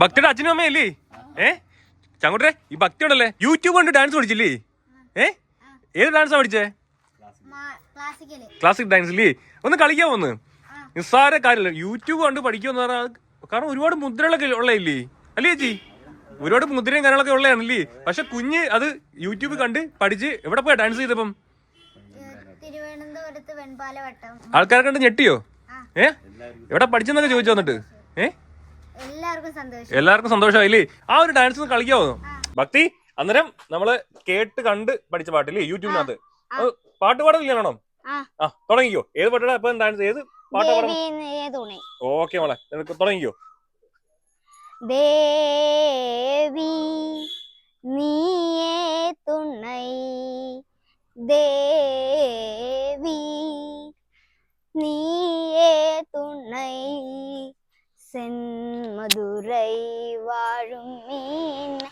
ഭക്തിയുടെ അച്ഛനും അമ്മയല്ലേ ഏ? ചങ്ങോട്ടെ ഈ ഭക്തി ഉണ്ടല്ലേ? യൂട്യൂബ് കൊണ്ട് ഡാൻസ് പഠിച്ചില്ലേ? ഏ? ഏത് ഡാൻസാ പഠിച്ചേ? ക്ലാസിക് ഡാൻസ് ഇല്ലേ? ഒന്ന് കളിക്കാൻ വന്ന് നിസ്സാര കാര്യമല്ല? യൂട്യൂബ് കണ്ട് പഠിക്കുമെന്ന് പറഞ്ഞാൽ കാരണം ഒരുപാട് മുദ്രകളൊക്കെ ഉള്ളതല്ലേ? അല്ലേ ചേച്ചി? ഒരുപാട് മുദ്രയും കാര്യങ്ങളൊക്കെ ഉള്ളതാണല്ലേ? പക്ഷെ കുഞ്ഞ് അത് യൂട്യൂബ് കണ്ട് പഠിച്ച് എവിടെ പോയാ ഡാൻസ് ചെയ്തപ്പം? ആൾക്കാരെ കണ്ട് ഞെട്ടിയോ? ഏ? എവിടെ പഠിച്ചെന്നൊക്കെ ചോദിച്ചു വന്നിട്ട്. ഏ? എല്ലാവർക്കും സന്തോഷമായില്ലേ? ആ ഒരു ഡാൻസ് ഒന്ന് കളിക്കാവുന്നു ഭക്തി അന്നേരം നമ്മൾ കേട്ട് കണ്ട് പഠിച്ച പാട്ടില്ലേ യൂട്യൂബിനകത്ത്? പാട്ട് പാടില്ലേ ആ. തുടങ്ങിക്കോ. ഏത് പാട്ടാണ് ഇപ്പൊ ഡാൻസ് ഏത് പാട്ടാ ഓക്കെ മോളെ നിനക്ക് തുടങ്ങിക്കോ. ദേവി നീയേ തുണൈ. ദേവി നീയേ തുണൈ. சென்மதுரை வாழும் மீன்.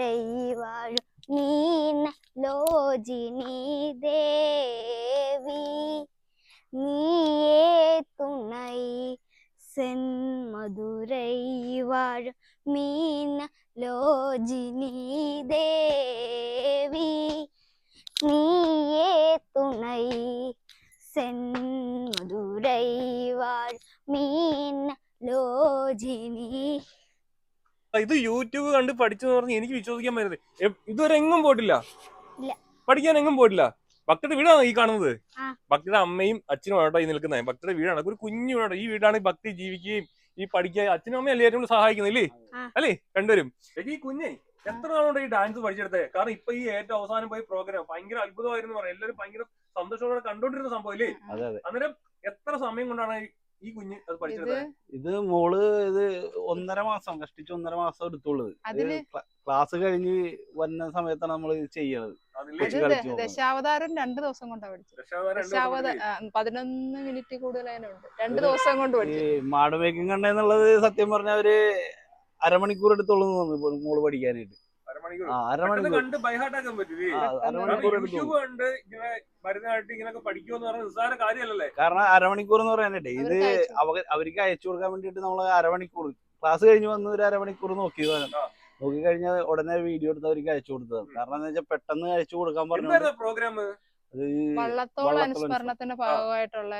കരയി വാഴും നീന ലോചിനി ദേവി നീയേ തുണൈ സെന്മധുരൈ വാഴും മീന ലോചിനി ദേവി നീയേ തുണൈ സെന്മധുരൈ വാഴും മീന ലോചിനി ഇത് യൂട്യൂബ് കണ്ട് പഠിച്ചെന്ന് പറഞ്ഞ് എനിക്ക് വിശ്വസിക്കാൻ പറ്റത് ഇതുവരെ എങ്ങും പോയിട്ടില്ല. ഇല്ല. പഠിക്കാൻ എങ്ങും പോയിട്ടില്ല. ഭക്തിയുടെ വീടാണ് ഈ കാണുന്നത്? ആ. ഭക്തിയുടെ അമ്മയും അച്ഛനും ആട്ടോ ഈ നിൽക്കുന്നത് ഭക്തിയുടെ വീടാണ്. ഒരു കുഞ്ഞു വീടാണ്. ഈ വീടാണ് ഈ ഭക്തി ജീവിക്കുകയും ഈ പഠിക്കുക. അച്ഛനും അമ്മയും അല്ലേ ഏറ്റവും സഹായിക്കുന്നത് സഹായിക്കുന്നില്ലേ അല്ലേ? രണ്ടുപേരും. ഈ കുഞ്ഞെ എത്ര നാളുണ്ട് ഈ ഡാൻസ് പഠിച്ചെടുത്തത് കാരണം ഇപ്പൊ ഈ ഏറ്റവും അവസാനം പോയി പ്രോഗ്രാം ഭയങ്കര അത്ഭുതമായിരുന്നു പറയാം. എല്ലാവരും ഭയങ്കര സന്തോഷത്തോടെ കണ്ടോണ്ടിരുന്ന സംഭവം അല്ലേ അതെ അതെ അന്നേരം എത്ര സമയം കൊണ്ടാണ് ഈ- കുഞ്ഞ് അത് ഇത് ഇത് മോൾ ഇത് ഒന്നര മാസം കഷ്ടിച്ച് ഒന്നര മാസം എടുത്തുള്ളത്. ക്ലാസ് കഴിഞ്ഞ് വരുന്ന സമയത്താണ് നമ്മൾ ചെയ്യണത്. ദശാവതാരം രണ്ട് ദിവസം കൊണ്ടാ പഠിച്ചത്. പതിനൊന്ന് മിനിറ്റ് കൂടുതൽ അതിനുണ്ട് രണ്ട് ദിവസം കൊണ്ട് പഠിച്ചു മാഡം മേക്കിംഗ് കണ്ടെന്നുള്ളത് സത്യം പറഞ്ഞ ഒരു അരമണിക്കൂർ എടുത്തോളൂ മോൾ പഠിക്കാനായിട്ട്. ആ അരമണിക്കൂർ. കണ്ട് ബൈഹാർട്ടാക്കാൻ പറ്റില്ലേ ആ, കാരണം അരമണിക്കൂർ എടുത്തോളൂ യൂട്യൂബ് കണ്ട് ഇങ്ങനെ ഭരതനാട്യം ഇങ്ങനെയൊക്കെ പഠിക്കുമെന്ന് പറഞ്ഞാൽ നിസ്സാര കാര്യമല്ലല്ലേ? കാരണം അരമണിക്കൂർ എന്ന് പറയാനായിട്ട് ഇത് അവർക്ക് അയച്ചു. അവ- അവർക്ക് അയച്ചു കൊടുക്കാൻ വേണ്ടിട്ട് നമ്മൾ അരമണിക്കൂർ ക്ലാസ് കഴിഞ്ഞ് വന്ന ഒരു അരമണിക്കൂർ നോക്കി ആ. നോക്കി കഴിഞ്ഞാൽ ഉടനെ വീഡിയോ എടുത്ത് അവർക്ക് അയച്ചു കൊടുത്തത് കാരണം എന്താ വെച്ചാൽ പെട്ടെന്ന് അയച്ചു കൊടുക്കാൻ പറഞ്ഞു എന്തായിരുന്നു പ്രോഗ്രാം വള്ളത്തോൾ അനുസ്മരണത്തിന്റെ ഭാഗമായിട്ടുള്ള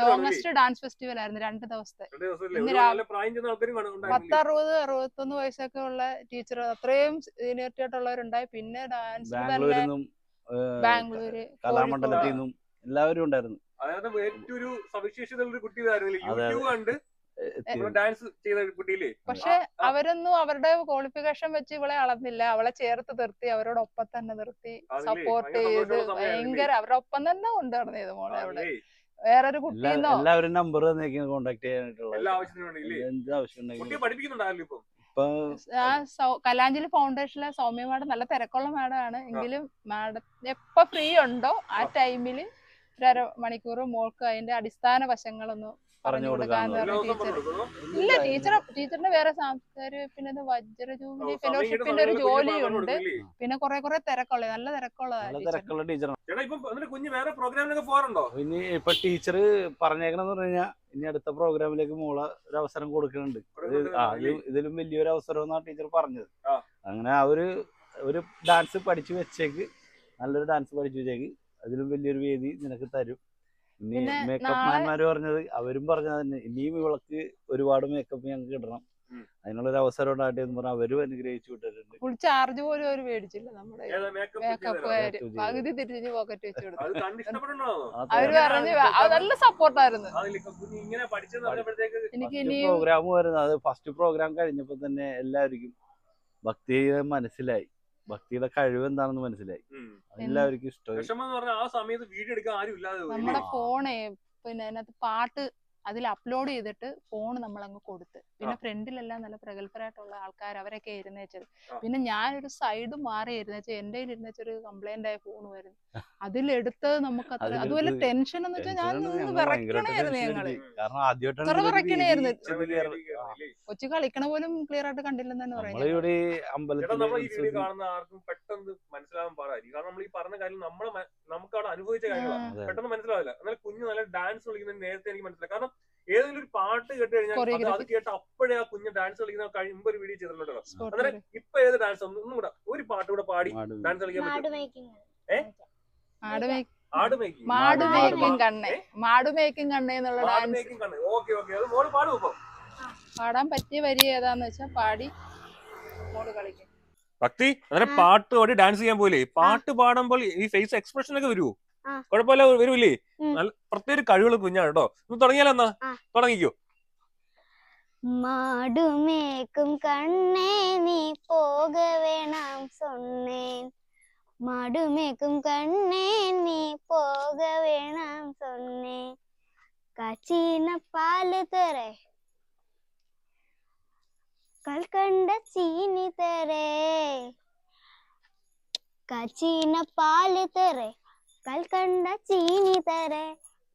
ലോങ്സ്റ്റ് ഡാൻസ് ഫെസ്റ്റിവൽ ആയിരുന്നു രണ്ട് ദിവസത്തെ. പത്ത് അറുപത് അറുപത്തൊന്ന് വയസ്സൊക്കെ ഉള്ള ടീച്ചർ അത്രയും സീനിയറിറ്റി ആയിട്ടുള്ളവരുണ്ടായി. പിന്നെ ഡാൻസ് ബാംഗ്ലൂര് കലാമണ്ഡലത്തിൽ നിന്നും എല്ലാവരും ഉണ്ടായിരുന്നു. അതായത് ഏറ്റവും ഒരു സവിശേഷതയുള്ള ഒരു കുട്ടി. യൂട്യൂബ് കണ്ട് ഡാൻസ് ചെയ്ത ഒരു കുട്ടിയില്ലേ? പക്ഷെ അവരൊന്നും അവരുടെ ക്വാളിഫിക്കേഷൻ വെച്ച് ഇവളെ അളന്നില്ല. അവളെ ചേർത്ത് നിർത്തി അവരോടൊപ്പം തന്നെ നിർത്തി സപ്പോർട്ട് ചെയ്ത്? ഭയങ്കര അവരുടെ ഒപ്പം തന്നെ കൊണ്ടുവരണം ചെയ്ത് മോളെ അവിടെ? വേറൊരു കുട്ടിന്നോ? എല്ലാവരും നമ്പർ കോണ്ടാക്ട് ചെയ്യാനായിട്ടുള്ള എല്ലാ ആവശ്യമുണ്ടെങ്കിലും എന്ത് ആവശ്യം കുട്ടിയെ പഠിപ്പിക്കുന്നുണ്ടാവില്ല ഇപ്പൊ? ഇപ്പൊ ആ കലാഞ്ജലി ഫൗണ്ടേഷനിലെ സൗമ്യ മാഡം നല്ല തിരക്കുള്ള മാഡം ആണ് എങ്കിലും മാഡം എപ്പോ ഫ്രീ ഉണ്ടോ ആ ടൈമിൽ ഒരു അര മണിക്കൂർ മോൾക്ക് അതിന്റെ അടിസ്ഥാന വശങ്ങളൊന്ന് പറഞ്ഞു കൊടുക്കാന്ന് പറഞ്ഞു. ടീച്ചർ ഇല്ല ടീച്ചർ ടീച്ചറിന് വേറെ സാംസ്കാരിക പിന്നെ വജ്ര ജൂബിലി ഫെലോഷിപ്പിന്റെ ഒരു ജോലിയുണ്ട്. പിന്നെ കുറെ കുറെ തിരക്കുള്ള നല്ല തിരക്കുള്ളതാ നല്ല ടീച്ചർ തിരക്കുള്ള ടീച്ചറാണ്. എന്നിട്ട് കുഞ്ഞ് വേറെ പോകാറുണ്ടോ? ഇനി ഇപ്പൊ ടീച്ചർ പറഞ്ഞേക്കണെന്ന് പറഞ്ഞു കഴിഞ്ഞാൽ ഇനി അടുത്ത പ്രോഗ്രാമിലേക്ക് മോളെ ഒരു അവസരം കൊടുക്കുന്നുണ്ട്. ആ ഇതിലും വലിയൊരു അവസരം എന്നാണ് ടീച്ചർ പറഞ്ഞത്. അങ്ങനെ ആ ഒരു ഒരു ഡാൻസ് പഠിച്ചു വെച്ചേക്ക് നല്ലൊരു ഡാൻസ് പഠിച്ചു വെച്ചേക്ക് അതിലും വലിയൊരു വേദി നിനക്ക് തരും. ഇനി മേക്കപ്പ് മാന്മാര് പറഞ്ഞത് അവരും പറഞ്ഞത് തന്നെ. ഇനിയും ഇവൾക്ക് ഒരുപാട് മേക്കപ്പ് ഞങ്ങൾക്ക് ഇടണം അതിനുള്ള അതിനുള്ളൊരു അവസരം ഉണ്ടാകട്ടെ എന്ന് പറഞ്ഞാൽ അവരും അനുഗ്രഹിച്ചു വിട്ടിട്ടുണ്ട്. ഫുൾ ചാർജ് പോലും അവർ മേടിച്ചില്ല നമ്മുടെ മേക്കപ്പ് പകുതി തിരിഞ്ഞ് പോക്കറ്റ് വെച്ച് കൊടുത്തു. അവർ പറഞ്ഞു നല്ല സപ്പോർട്ടായിരുന്നു എനിക്ക് ഫസ്റ്റ് പ്രോഗ്രാം വരുന്നത് അത് ഫസ്റ്റ് പ്രോഗ്രാം കഴിഞ്ഞപ്പോൾ തന്നെ എല്ലാവർക്കും ഭക്തി മനസ്സിലായി. ഭക്തിയുടെ കഴിവ് എന്താണെന്ന് മനസ്സിലായി എല്ലാവർക്കും ഇഷ്ടമായി. വിഷമം എന്ന് പറഞ്ഞാൽ ആ സമയത്ത് വീഡിയോ എടുക്കാൻ ആരും ഇല്ലാതെ നമ്മുടെ ഫോണേ പിന്നെ അതിനകത്ത് പാട്ട് അതിൽ അപ്ലോഡ് ചെയ്തിട്ട് ഫോൺ നമ്മൾ അങ്ങ് കൊടുത്ത്. പിന്നെ ഫ്രണ്ടിലെല്ലാം നല്ല പ്രഗത്ഭരായിട്ടുള്ള ആൾക്കാർ അവരൊക്കെ ഇരുന്നേച്ചത് പിന്നെ ഞാനൊരു സൈഡ് മാറി ഇരുന്നേച്ച എന്റെ ഇരുന്നേച്ചൊരു കംപ്ലൈന്റ് ആയ ഫോൺ വരുന്നു. അതിലെടുത്ത് നമുക്ക് അത്ര അതുപോലെ ടെൻഷൻ എന്ന് വെച്ചാൽ ഞാൻ വിറക്കണായിരുന്നു ഞങ്ങൾ. ഇതൊരു വിറക്കണായിരുന്നു. കൊച്ചു കളിക്കണ പോലും ക്ലിയർ ആയിട്ട് കണ്ടില്ലെന്ന് തന്നെ നമ്മൾ പറയാം ഇവിടെ ഈ ചേട്ടാ അമ്പലത്തിൽ നമ്മൾ ഈ വീഡിയോ ഉത്സവത്തിന് കാണുന്ന ആർക്കും പെട്ടെന്ന് മനസ്സിലാവാൻ പാടായിരിക്കും. കാരണം നമ്മൾ ഈ പറഞ്ഞ കാര്യം നമ്മളെ നമുക്ക് അവിടെ അനുഭവിച്ച കാര്യങ്ങളാണ് പെട്ടെന്ന് മനസ്സിലാവില്ല. എന്നാൽ കുഞ്ഞ് നല്ല ഡാൻസ് കളിക്കുന്നത് നേരത്തെ എനിക്ക് മനസ്സിലായി. കാരണം ഏതെങ്കിലും ഒരു പാട്ട് കേട്ട് കഴിഞ്ഞാൽ അത്. കേട്ട് അപ്പോഴേ ആ കുഞ്ഞ് ഡാൻസ് കളിക്കുന്ന കഴിയുമ്പോ ഒരു വീഡിയോ ചെയ്തിട്ടുണ്ടല്ലോ. അങ്ങനെ അന്നേരം ഇപ്പൊ ഏത് ഡാൻസ് ഒന്നും കൂടെ ഒരു പാട്ട് കൂടെ പാടി ഡാൻസ് കളിക്കാൻ പറ്റും. മേക്കിംഗ്. മാട് മേ- ആട് മേക്കിംഗ്. മാട് മാട് മേക്കിംഗ് കണ്ണേ. മാട് മേക്കിംഗ് കണ്ണേ എന്നുള്ള ഡാൻസ് പാടാൻ പറ്റിയ വരി ഏതാന്ന് വെച്ചാൽ പാടി. മോൾ കളിക്കും. ഭക്തി? അങ്ങനെ പാട്ട് പാടി ഡാൻസ് ചെയ്യാൻ പോലെ പാട്ട് പാടുമ്പോൾ ഈ ഫേസ് എക്സ്പ്രഷൻ ഒക്കെ വരുമോ. കുഴപ്പമില്ല വരൂലേ നല്ല പ്രത്യേക ഒരു കഴിവുള്ള കുഞ്ഞാണ് കേട്ടോ. ഒന്ന് തുടങ്ങിയാലോ എന്നാ? തുടങ്ങിക്കോ. മാടുമേക്കും കണ്ണേ നീ പോക വേണം സൊന്നേൻ. മാടുമേക്കും കണ്ണേ നീ പോക വേണം സൊന്നേ കാച്ചീന പാൽ തരേ. കൽക്കണ്ട ചീനി തരേ. കാച്ചീന പാൽ തരേ. കൽക്കണ്ട ചീനി തരെ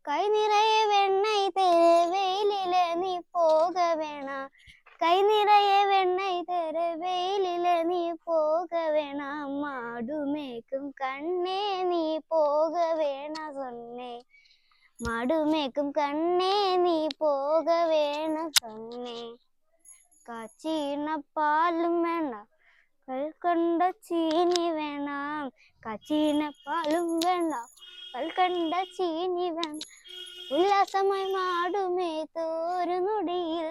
കൈ നിറയെ വെണ്ണൈ തരെ വെയിലില് നീ പോക വേണ കൈ നിറയെ വെണ്ണൈ തരെ വെയിലില് നീ പോക വേണ മാടുമേക്കും കണ്ണേ നീ പോക വേണ സൊന്നേ മാടുമേക്കും കണ്ണേ നീ പോക വേണ സൊന്നേ കാച്ചീണ പാലും വേണ്ട കൽക്കൊണ്ട ചീനി വേണം കാച്ചീന പാലും വേണ്ട കൽക്കണ്ട ചീനി വേണം ഉല്ലാസമായി മാടുമേ തോരു നൊടിയിൽ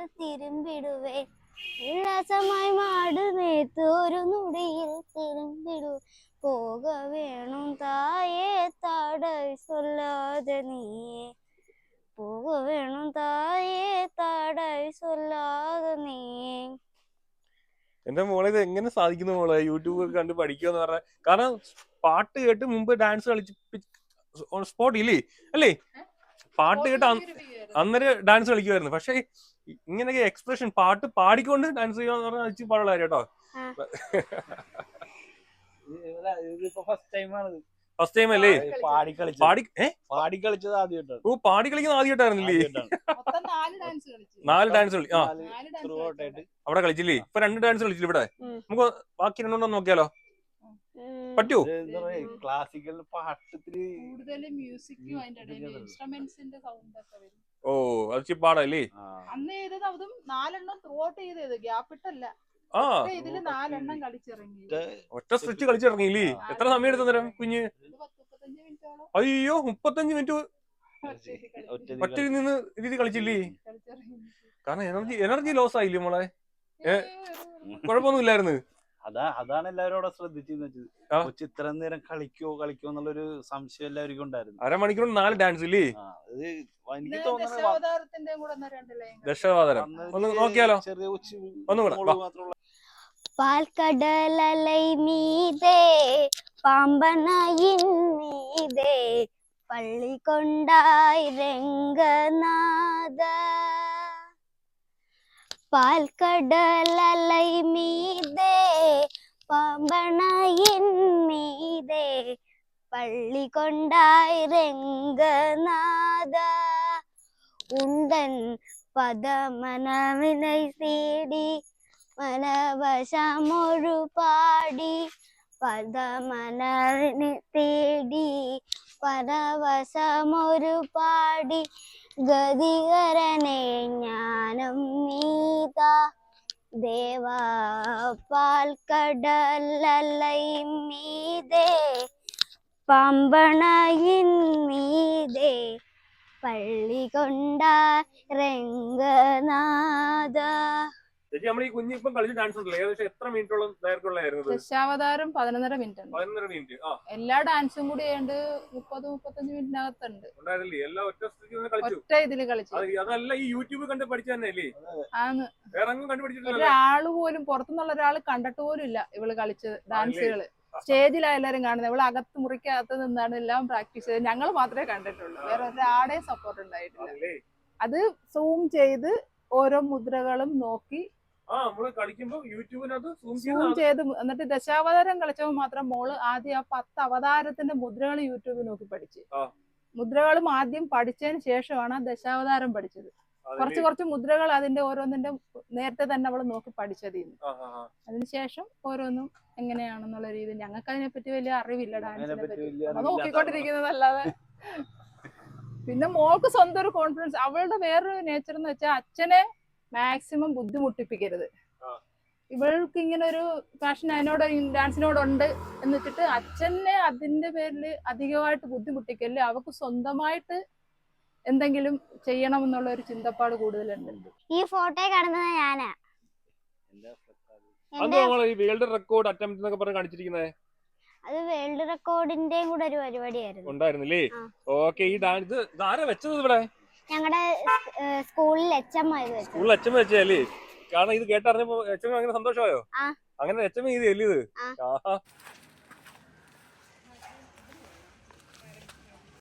എന്റെ മോളെ ഇത് എങ്ങനെ സാധിക്കുന്നു മോളെ? യൂട്യൂബ് ഒക്കെ കണ്ട് പഠിക്കുക എന്ന് പറഞ്ഞാൽ കാരണം പാട്ട് കേട്ട് മുമ്പ് ഡാൻസ് കളിച്ച് ഓൺ സ്പോട്ട് ഇല്ലേ? അല്ലേ? പാട്ട് കേട്ട് അന്ന് അന്നേരം ഡാൻസ് കളിക്കുമായിരുന്നു പക്ഷെ ഇങ്ങനെയൊക്കെ എക്സ്പ്രഷൻ പാട്ട് പാടിക്കൊണ്ട് ഡാൻസ് ചെയ്യുക എന്ന് പറഞ്ഞാൽ ഇച്ചിരി പാടുള്ള കാര്യം കേട്ടോ ഇത് ഇതിപ്പോ ഫസ്റ്റ് ടൈമാണ് ഫസ്റ്റ് ടൈം അല്ലേ? പാടി പാടി ഏ? പാടി കളിച്ചത് ആദ്യമായിട്ടാണ്. ഓ പാടി കളിക്കുന്ന ആദ്യമായിട്ടായിരുന്നില്ലേ. മൊത്തം നാല് ഡാൻസ് കളിച്ചു. നാല് ഡാൻസ് കളി ആ. ആയിട്ട്. അവിടെ കളിച്ചില്ലേ? ഇപ്പൊ രണ്ട് ഡാൻസ് കളിച്ചില്ല ഇവിടെ? നമുക്ക് ബാക്കി രണ്ടെണ്ണം നോക്കിയാലോ? പറയാ ക്ലാസിക്കൽ പാട്ടത്തിൽ കൂടുതൽ മ്യൂസിക്കും അതിന്റെ ഇടയിൽ ഇൻസ്ട്രുമെന്റ്സിന്റെ സൗണ്ട് ഒക്കെ വരും. ഓ അത് ചിപ്പാടല്ലേ അന്ന് ചെയ്തത് അതും നാലെണ്ണം ത്രൂ ഔട്ട് ചെയ്തത്. ഗ്യാപ്പ് ഇട്ടല്ല. ആ. ഒറ്റ ഇതിൽ നാലെണ്ണം കളിച്ചിറങ്ങി. ഒറ്റ സ്ട്രിച്ച് കളിച്ചിറങ്ങിയില്ലേ? എത്ര സമയം എടുത്തു തരാം കുഞ്ഞ്? അയ്യോ മുപ്പത്തഞ്ച് മിനിറ്റ്. ഒറ്റ നിന്ന് രീതി കളിച്ചില്ലേ. കാരണം എനർജി എനർജി ലോസ് ആയില്ലേ മോളെ? കുഴപ്പമൊന്നുമില്ലായിരുന്നു അതാ അതാണ് എല്ലാവരും അവിടെ ശ്രദ്ധിച്ചെന്ന് വെച്ചത് ആ. കൊച്ചു ഇത്ര നേരം കളിക്കോ കളിക്കോ എന്നുള്ളൊരു സംശയം എല്ലാവർക്കും ഉണ്ടായിരുന്നു. അരമണിക്കൂർ നാല് ഡാൻസ് ഇല്ലേ? എനിക്ക് തോന്നുന്നത് ദശാവതാരം. ഒന്ന് നോക്കിയാലോ? ചെറിയ കൊച്ചു ഒന്നും കൂടെ, മോൾ വാ. മാത്രമുള്ള പാൽക്കടലലൈ മീതേ പാമ്പനയിൻ മീതേ പള്ളി കൊണ്ടായി രംഗനാഥ പാൽക്കടലലൈ മീതേ പാമ്പണയിൻ മീതേ പള്ളി കൊണ്ടായി രംഗനാഥ ഉണ്ടൻ മനവശമൊഴു പാടി. പദമനവിനെ തേടി പരവശമൊരു പാടി. ഗതികരനെ ജ്ഞാനം നീത. ദേവാ പാൽക്കടലലൈ മീതേ. പമ്പണയിൻ മീതേ. പള്ളി കൊണ്ട രംഗനാഥ. ചേച്ചി നമ്മൾ ഈ കുഞ്ഞ് ഇപ്പം കളിച്ച ഡാൻസ് ഉണ്ടല്ലോ. ഏകദേശം എത്ര മിനിറ്റോളം ദൈർഘ്യമുള്ളതായിരുന്നു? ദശാവതാരം പതിനൊന്നര മിനിറ്റ് ഉണ്ട്. പതിനൊന്നര മിനിറ്റ്. ആ. എല്ലാ ഡാൻസും കൂടി ഏണ്ട് മുപ്പത് മുപ്പത്തഞ്ച് മിനിറ്റിനകത്തുണ്ട്. ഉണ്ടായിരുന്നില്ലേ? എല്ലാം ഒറ്റ സ്ഥിതി തന്നെ കളിച്ചു. ഒറ്റ ഇതിൽ കളിച്ചു. അത് അതല്ല ഈ യൂട്യൂബ് കണ്ട് പഠിച്ചു തന്നെ അല്ലേ? ആന്ന് വേറെ എങ്ങും കണ്ടുപിടിച്ചിട്ടില്ല ഒരാൾ പോലും പുറത്തുനിന്നുള്ള ഒരാൾ കണ്ടിട്ട് പോലും ഇല്ല ഇവൾ കളിച്ചത് ഡാൻസുകൾ സ്റ്റേജിലാണ് എല്ലാരും കാണുന്നത്. ഇവൾ അകത്ത് മുറിക്കകത്ത് നിന്നാണ് എല്ലാം പ്രാക്ടീസ് ചെയ്തത്. ഞങ്ങൾ മാത്രമേ കണ്ടിട്ടുള്ളൂ. വേറെ ഒരാളെയും സപ്പോർട്ട് ഉണ്ടായിട്ടില്ല. അത് സൂം ചെയ്ത് ഓരോ മുദ്രകളും നോക്കി ആ നമ്മൾ കളിക്കുമ്പോ യൂട്യൂബിനകത്ത് സൂം സൂം ചെയ്ത് എന്നിട്ട് ദശാവതാരം കളിച്ചപ്പോൾ മാത്രം മോൾ ആദ്യം ആ പത്ത് അവതാരത്തിന്റെ മുദ്രകൾ യൂട്യൂബിൽ നോക്കി പഠിച്ചു. ആ. മുദ്രകളും ആദ്യം പഠിച്ചതിന് ശേഷമാണ് ആ ദശാവതാരം പഠിച്ചത്. കുറച്ച് കുറച്ച് മുദ്രകൾ അതിന്റെ ഓരോന്നിന്റെ നേരത്തെ തന്നെ അവൾ നോക്കി പഠിച്ചത് അതിനുശേഷം ഓരോന്നും എങ്ങനെയാണെന്നുള്ള രീതി ഞങ്ങൾക്ക് അതിനെപ്പറ്റി വലിയ അറിവില്ല ഡാൻസിനെ അതിനെപ്പറ്റി പറ്റി. വലിയ നമ്മൾ നോക്കിക്കൊണ്ടിരിക്കുന്നതല്ലാതെ. പിന്നെ മോൾക്ക് സ്വന്തം ഒരു കോൺഫിഡൻസ് അവളുടെ വേറൊരു നേച്ചർ എന്ന് വെച്ചാൽ അച്ഛനെ മാക്സിമം ബുദ്ധിമുട്ടിപ്പിക്കരുത്. ഇവൾക്ക് ഇങ്ങനെ ഒരു പാഷൻ അതിനോട് ഡാൻസിനോടുണ്ട് എന്ന് വെച്ചിട്ട് അച്ഛനെ അതിന്റെ പേരിൽ അധികമായിട്ട് ബുദ്ധിമുട്ടിക്കല്ലേ? അവക്ക് സ്വന്തമായിട്ട് എന്തെങ്കിലും ചെയ്യണം എന്നുള്ള ഒരു ചിന്തപ്പാട് കൂടുതലുണ്ട്. ഈ ഫോട്ടോ കാണുന്നത് ഞാനാ. വേൾഡ് റെക്കോർഡ് അറ്റംപ്റ്റ് എന്നൊക്കെ പറഞ്ഞ് കാണിച്ചിരിക്കുന്നത് അത് വേൾഡ് റെക്കോർഡിന്റെയും കൂടെ ഒരു പരിപാടിയായിരുന്നു. ഉണ്ടായിരുന്നില്ലേ. ഓക്കെ ഈ ഡാൻസ് ഇത് ഇത് ആരാ വെച്ചത് ഇവിടെ? ഞങ്ങളുടെ സ്കൂളിൽ എച്ച് എം ഇത് വെച്ചു. സ്കൂളിൽ എം വെച്ചല്ലേ കാരണം ഇത് കേട്ടറിഞ്ഞപ്പോ അച്ഛമ്മ അങ്ങനെ സന്തോഷമായോ. അങ്ങനെ അച്ഛമ്മ ഇത്. ആഹാ.